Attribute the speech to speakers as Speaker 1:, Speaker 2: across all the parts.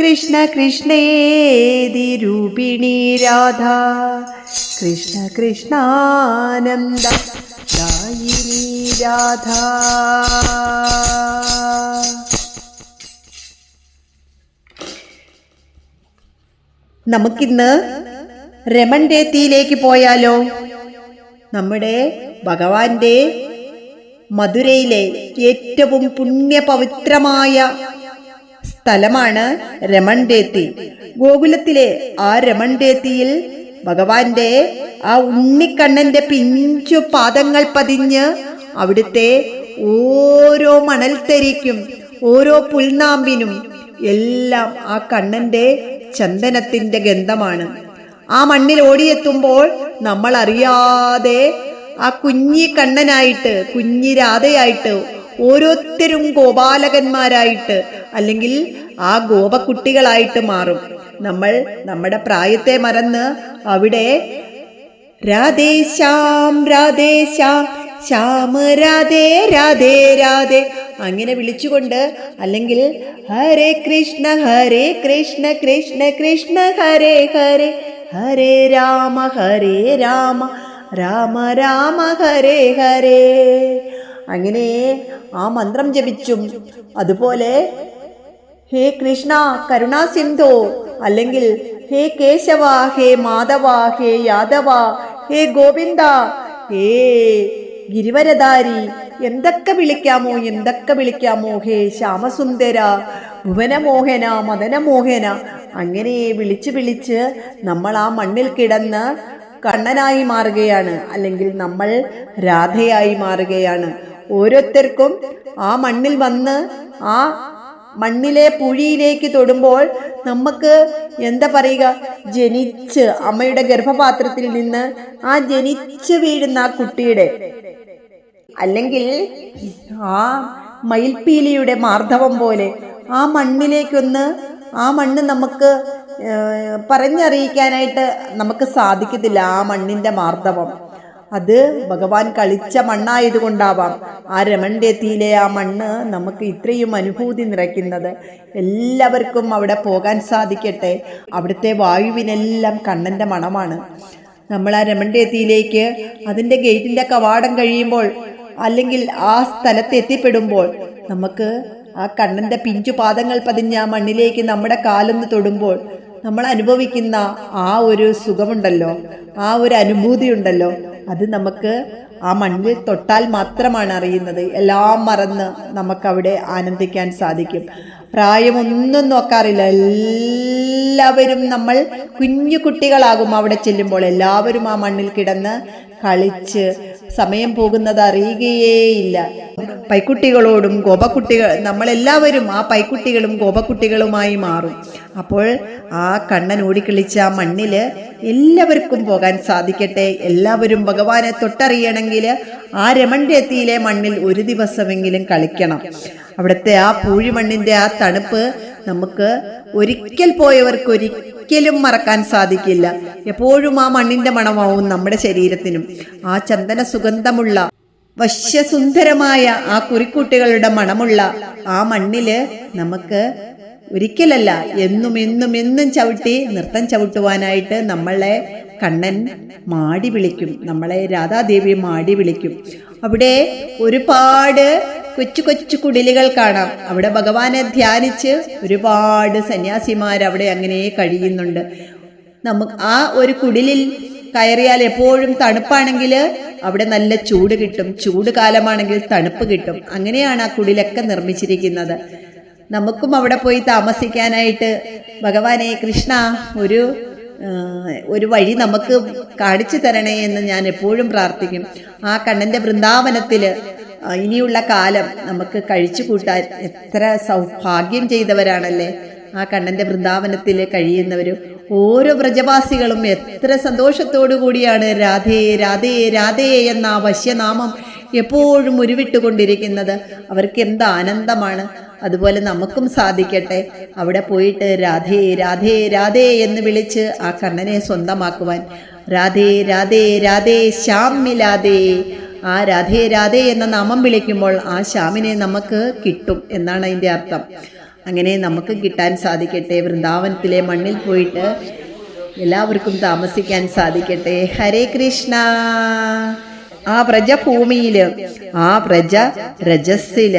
Speaker 1: കൃഷ്ണ കൃഷ്ണേതി രൂപിണി രാധ. കൃഷ്ണ കൃഷ്ണാനന്ദ രാധ. നമുക്കിന്ന് രമൺ പോയാലോ? നമ്മുടെ ഭഗവാന്റെ മധുരയിലെ ഏറ്റവും പുണ്യപവിത്രമായ സ്ഥലമാണ് രമൺഡേത്തി ഗോകുലത്തിലെ ആ രമൺഡേത്തിയിൽ ഭഗവാന്റെ ആ ഉണ്ണിക്കണ്ണന്റെ പിഞ്ചു പാദങ്ങൾ പതിഞ്ഞ് അവിടുത്തെ ഓരോ മണൽത്തരിക്കും ഓരോ പുൽനാമ്പിനും എല്ലാം ആ കണ്ണന്റെ ചന്ദനത്തിന്റെ ഗന്ധമാണ്. ആ മണ്ണിൽ ഓടിയെത്തുമ്പോൾ നമ്മൾ അറിയാതെ ആ കുഞ്ഞി കണ്ണനായിട്ട് കുഞ്ഞി രാധയായിട്ട് ഓരോരുത്തരും ഗോപാലകന്മാരായിട്ട് അല്ലെങ്കിൽ ആ ഗോപക്കുട്ടികളായിട്ട് മാറും. നമ്മൾ നമ്മുടെ പ്രായത്തെ മറന്ന് അവിടെ രാധേശ്യാം രാധേശ്യാം ശ്യാമ രാധേ രാധേ രാധേ അങ്ങനെ വിളിച്ചുകൊണ്ട് അല്ലെങ്കിൽ ഹരേ കൃഷ്ണ ഹരേ കൃഷ്ണ കൃഷ്ണ കൃഷ്ണ ഹരേ ഹരേ ഹരേ രാമ ഹരേ രാമ രാമ രാമ ഹരേ ഹരേ. അങ്ങനെ ആ മന്ത്രം ജപിച്ചും അതുപോലെ ഹേ കൃഷ്ണ കരുണാസിന്ധു അല്ലെങ്കിൽ ഹേ കേശവ ഹേ മാധവ ഹേ യാദവ ഹേ ഗോവിന്ദ ഹേ ഗിരിവരധാരി എന്തൊക്കെ വിളിക്കാമോ എന്തൊക്കെ വിളിക്കാമോ ഹേ ശ്യാമസുന്ദര ഭുവനമോഹന മദനമോഹന അങ്ങനെ വിളിച്ച് വിളിച്ച് നമ്മൾ ആ മണ്ണിൽ കിടന്ന് കണ്ണനായി മാറുകയാണ് അല്ലെങ്കിൽ നമ്മൾ രാധയായി മാറുകയാണ്. ഓരോരുത്തർക്കും ആ മണ്ണിൽ വന്ന് ആ മണ്ണിലെ പുഴിയിലേക്ക് തൊടുമ്പോൾ നമുക്ക് എന്താ പറയുക? ജനിച്ച് അമ്മയുടെ ഗർഭപാത്രത്തിൽ നിന്ന് ആ ജനിച്ച് വീഴുന്ന ആ കുട്ടിയുടെ അല്ലെങ്കിൽ ആ മയിൽപ്പീലിയുടെ മാർദ്ദവം പോലെ ആ മണ്ണിലേക്കൊന്ന് ആ മണ്ണ് നമുക്ക് പറഞ്ഞറിയിക്കാനായിട്ട് നമുക്ക് സാധിക്കത്തില്ല ആ മണ്ണിന്റെ മാർദ്ദവം. അത് ഭഗവാൻ കളിച്ച മണ്ണായതുകൊണ്ടാവാം. ആ രമണ്ടേത്തിയിലെ ആ മണ്ണ് നമുക്ക് ഇത്രയും അനുഭൂതി നിറയ്ക്കുന്നത്. എല്ലാവർക്കും അവിടെ പോകാൻ സാധിക്കട്ടെ. അവിടുത്തെ വായുവിനെല്ലാം കണ്ണന്റെ മണമാണ്. നമ്മൾ ആ രമണ്ടേത്തിയിലേക്ക് അതിന്റെ ഗേറ്റിന്റെ കവാടം കഴിയുമ്പോൾ അല്ലെങ്കിൽ ആ സ്ഥലത്ത് എത്തിപ്പെടുമ്പോൾ നമുക്ക് ആ കണ്ണന്റെ പിഞ്ചു പാദങ്ങൾ പതിഞ്ഞ ആ മണ്ണിലേക്ക് നമ്മുടെ കാലൊന്ന് തൊടുമ്പോൾ നമ്മൾ അനുഭവിക്കുന്ന ആ ഒരു സുഖമുണ്ടല്ലോ. ആ ഒരു അനുഭൂതി ഉണ്ടല്ലോ അത് നമുക്ക് ആ മണ്ണിൽ തൊട്ടാൽ മാത്രമാണ് അറിയുന്നത്. എല്ലാം മറന്ന് നമുക്കവിടെ ആനന്ദിക്കാൻ സാധിക്കും. പ്രായമൊന്നും നോക്കാറില്ല. എല്ലാവരും നമ്മൾ കുഞ്ഞു കുട്ടികളാകും അവിടെ ചെല്ലുമ്പോൾ. എല്ലാവരും ആ മണ്ണിൽ കിടന്ന് കളിച്ച് സമയം പോകുന്നത് അറിയുകയേയില്ല. പൈക്കുട്ടികളോടും ഗോപക്കുട്ടികൾ നമ്മളെല്ലാവരും ആ പൈക്കുട്ടികളും ഗോപക്കുട്ടികളുമായി മാറും. അപ്പോൾ ആ കണ്ണൻ ഓടിക്കളിച്ച ആ മണ്ണിൽ എല്ലാവർക്കും പോകാൻ സാധിക്കട്ടെ. എല്ലാവരും ഭഗവാനെ തൊട്ടറിയണമെങ്കിൽ ആ രമണ്യത്തിയിലെ മണ്ണിൽ ഒരു ദിവസമെങ്കിലും കളിക്കണം. അവിടുത്തെ ആ പൂഴിമണ്ണിന്റെ ആ തണുപ്പ് നമുക്ക് ഒരിക്കൽ പോയവർക്ക് ഒരിക്കലും മറക്കാൻ സാധിക്കില്ല. എപ്പോഴും ആ മണ്ണിന്റെ മണമാവും നമ്മുടെ ശരീരത്തിനും. ആ ചന്ദന സുഗന്ധമുള്ള വശ്യസുന്ദരമായ ആ കുറിക്കുട്ടികളുടെ മണമുള്ള ആ മണ്ണിൽ നമുക്ക് ഒരിക്കലല്ല എന്നും എന്നും എന്നും ചവിട്ടി നൃത്തം ചവിട്ടുവാനായിട്ട് നമ്മളെ കണ്ണൻ മാടി വിളിക്കും. നമ്മളെ രാധാദേവി മാടി വിളിക്കും. അവിടെ ഒരുപാട് കൊച്ചു കൊച്ചു കുടിലുകൾ കാണാം. അവിടെ ഭഗവാനെ ധ്യാനിച്ച് ഒരുപാട് സന്യാസിമാർ അവിടെ അങ്ങനെ കഴിയുന്നുണ്ട്. നമുക്ക് ആ ഒരു കുടിലിൽ കയറിയാൽ എപ്പോഴും തണുപ്പാണെങ്കിൽ അവിടെ നല്ല ചൂട് കിട്ടും. ചൂട് കാലമാണെങ്കിൽ തണുപ്പ് കിട്ടും. അങ്ങനെയാണ് ആ കുടിലൊക്കെ നിർമ്മിച്ചിരിക്കുന്നത്. നമുക്കും അവിടെ പോയി താമസിക്കാനായിട്ട് ഭഗവാനെ കൃഷ്ണ ഒരു ഒരു വഴി നമുക്ക് കാണിച്ചു തരണേ എന്ന് ഞാൻ എപ്പോഴും പ്രാർത്ഥിക്കും. ആ കണ്ണന്റെ വൃന്ദാവനത്തിൽ ഇനിയുള്ള കാലം നമുക്ക് കഴിച്ചു കൂട്ടാൻ എത്ര സൗഭാഗ്യം ചെയ്തവരാണല്ലേ. ആ കണ്ണന്റെ വൃന്ദാവനത്തിൽ കഴിയുന്നവരും ഓരോ വ്രജവാസികളും എത്ര സന്തോഷത്തോടു കൂടിയാണ് രാധേ രാധേ രാധേ എന്ന ആ വശ്യനാമം എപ്പോഴും ഉരുവിട്ടുകൊണ്ടിരിക്കുന്നത്. അവർക്ക് എന്ത് ആനന്ദമാണ്. അതുപോലെ നമുക്കും സാധിക്കട്ടെ. അവിടെ പോയിട്ട് രാധേ രാധേ രാധേ എന്ന് വിളിച്ച് ആ കണ്ണനെ സ്വന്തമാക്കുവാൻ. രാധേ രാധേ രാധേ ശ്യാമിലാധേ ആ രാധേ രാധേ എന്ന നാമം വിളിക്കുമ്പോൾ ആ ശ്യാമിനെ നമുക്ക് കിട്ടും എന്നാണ് അതിന്റെ അർത്ഥം. അങ്ങനെ നമുക്ക് കിട്ടാൻ സാധിക്കട്ടെ. വൃന്ദാവനത്തിലെ മണ്ണിൽ പോയിട്ട് എല്ലാവർക്കും താമസിക്കാൻ സാധിക്കട്ടെ. ഹരേ കൃഷ്ണ. ആ പ്രജ ഭൂമിയിൽ ആ പ്രജ രജസ്സിൽ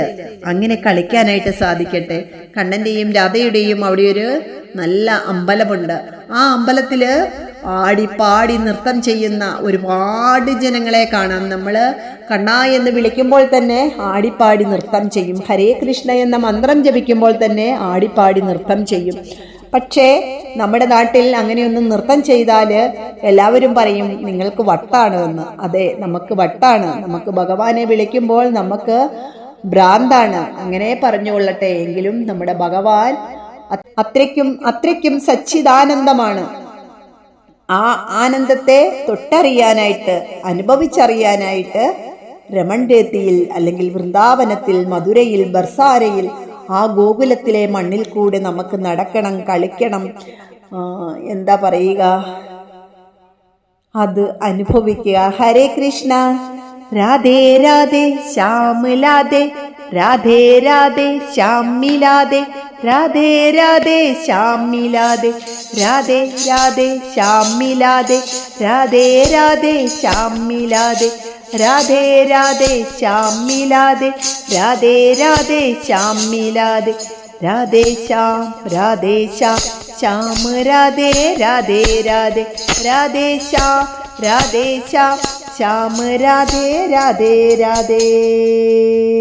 Speaker 1: അങ്ങനെ കളിക്കാനായിട്ട് സാധിക്കട്ടെ. കണ്ണന്റെയും രാധയുടെയും അവിടെ ഒരു നല്ല അമ്പലമുണ്ട്. ആ അമ്പലത്തിൽ ആടി പാടി നൃത്തം ചെയ്യുന്ന ഒരുപാട് ജനങ്ങളെ കാണാം. നമ്മൾ കണ്ണ എന്ന് വിളിക്കുമ്പോൾ തന്നെ ആടിപ്പാടി നൃത്തം ചെയ്യും. ഹരേ കൃഷ്ണ എന്ന മന്ത്രം ജപിക്കുമ്പോൾ തന്നെ ആടിപ്പാടി നൃത്തം ചെയ്യും. പക്ഷേ നമ്മുടെ നാട്ടിൽ അങ്ങനെയൊന്നും നൃത്തം ചെയ്താൽ എല്ലാവരും പറയും നിങ്ങൾക്ക് വട്ടാണ് എന്ന്. അതെ നമുക്ക് വട്ടാണ്. നമുക്ക് ഭഗവാനെ വിളിക്കുമ്പോൾ നമുക്ക് ഭ്രാന്താണ്. അങ്ങനെ പറഞ്ഞുകൊള്ളട്ടെ എങ്കിലും നമ്മുടെ ഭഗവാൻ അത്രയ്ക്കും അത്രയ്ക്കും സച്ചിദാനന്ദമാണ്. ആ ആനന്ദത്തെ തൊട്ടറിയാനായിട്ട് അനുഭവിച്ചറിയാനായിട്ട് രമൺ രേത്തിയിൽ അല്ലെങ്കിൽ വൃന്ദാവനത്തിൽ മധുരയിൽ ബർസാരയിൽ ആ ഗോകുലത്തിലെ മണ്ണിൽ കൂടെ നമുക്ക് നടക്കണം കളിക്കണം. എന്താ പറയുക? അത് അനുഭവിക്കുക. ഹരേ കൃഷ്ണ. രാധേ രാധേ ശ്യാമിലാതെ രാധേ രാധേ ശ്യാമിലാതെ രാധേ രാധേ ശ്യാമിലാതെ രാധേ രാധേ ശ്യാമിലാതെ രാധേ രാധേ ശ്യാമിലാതെ രാധേ രാധേ ശ്യാമിലാതെ രാധേ രാധേ ശ്യാമിലാതെ രാധേ ശ്യാം രാധേ ശ്യാം. ശ്യാം രാധേ രാധേ രാധേ. രാധേ ശ്യാം രാധേ ശ്യാം. ശ്യാം രാധേ രാധേ രാധേ.